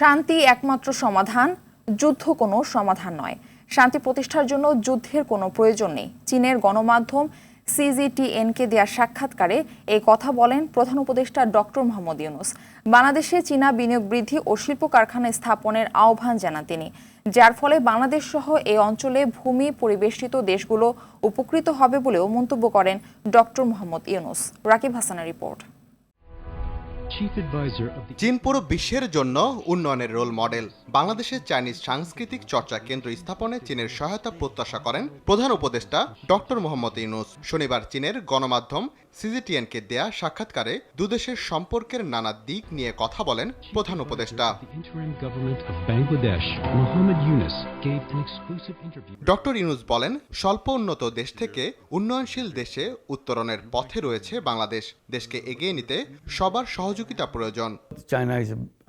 শান্তি একমাত্র সমাধান, যুদ্ধ কোনো সমাধান নয়। শান্তি প্রতিষ্ঠার জন্য যুদ্ধের কোনো প্রয়োজন নেই। চীনের গণমাধ্যম সিজিটিএনকে দেওয়া সাক্ষাৎকারে এই কথা বলেন প্রধান উপদেষ্টা ডক্টর মোহাম্মদ ইউনুস। বাংলাদেশে চীনা বিনিয়োগ বৃদ্ধি ও শিল্প কারখানা স্থাপনের আহ্বান জানান তিনি। যার ফলে বাংলাদেশ সহ এই অঞ্চলে ভূমি পরিবেষ্টিত দেশগুলো উপকৃত হবে বলেও মন্তব্য করেন ডক্টর মোহাম্মদ ইউনুস। রাকিব হাসানের রিপোর্ট। চীন পুরো বিশ্বের জন্য উন্নয়নের রোল মডেল বাংলাদেশের চাইনিজ সাংস্কৃতিক চর্চা কেন্দ্র স্থাপনে চীনের সহায়তা প্রত্যাশা করেন প্রধান উপদেষ্টা ডক্টর মোহাম্মদ ইউনুস। শনিবার চীনের গণমাধ্যম সিজিটিএনকে দেয়া সাক্ষাৎকারে দুদেশের সম্পর্কের নানা দিক নিয়ে কথা বলেন প্রধান উপদেষ্টা. ডক্টর ইউনুস বলেন, স্বল্প উন্নত দেশ থেকে উন্নয়নশীল দেশে উত্তরণের পথে রয়েছে বাংলাদেশ। দেশকে এগিয়ে নিতে সবার সহযোগিতা প্রয়োজন।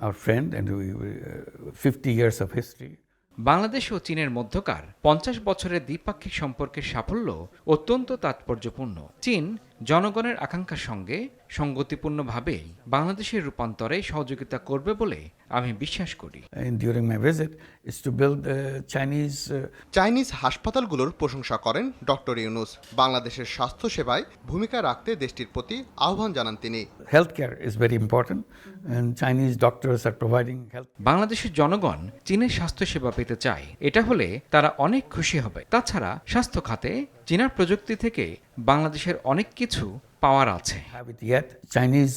Our friend, and we, uh, 50 years of history. Bangladesh ও চীনের মধ্যকার পঞ্চাশ বছরের দ্বিপাক্ষিক সম্পর্কের সাফল্য অত্যন্ত তাৎপর্যপূর্ণ চীন জনগণের আকাঙ্ক্ষার সঙ্গে সঙ্গতিপূর্ণভাবেই বাংলাদেশের রূপান্তরে সহযোগিতা করবে বলে আমি বিশ্বাস করি। And during my visit, is to build the Chinese uh, Chinese হাসপাতালগুলোর প্রশংসা করেন ডক্টর ইউনুস। বাংলাদেশের স্বাস্থ্যসেবায় ভূমিকা রাখতে দেশটির প্রতি আহ্বান জানান তিনি। Health care is very and Chinese doctors are providing health. বাংলাদেশের জনগণ চীনের স্বাস্থ্যসেবা পেতে চায় এটা হলে তারা অনেক খুশি হবে। তাছাড়া স্বাস্থ্য খাতে চীনা প্রযুক্তি থেকে বাংলাদেশের অনেক কিছু পাওয়ার আছে।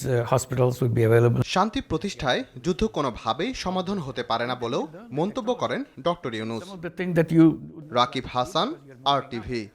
Uh. শান্তি প্রতিষ্ঠায় যুদ্ধ কোনোভাবেই সমাধান হতে পারে না বলেও মন্তব্য করেন ডক্টর ইউনুস। রাকিব হাসান আর টিভি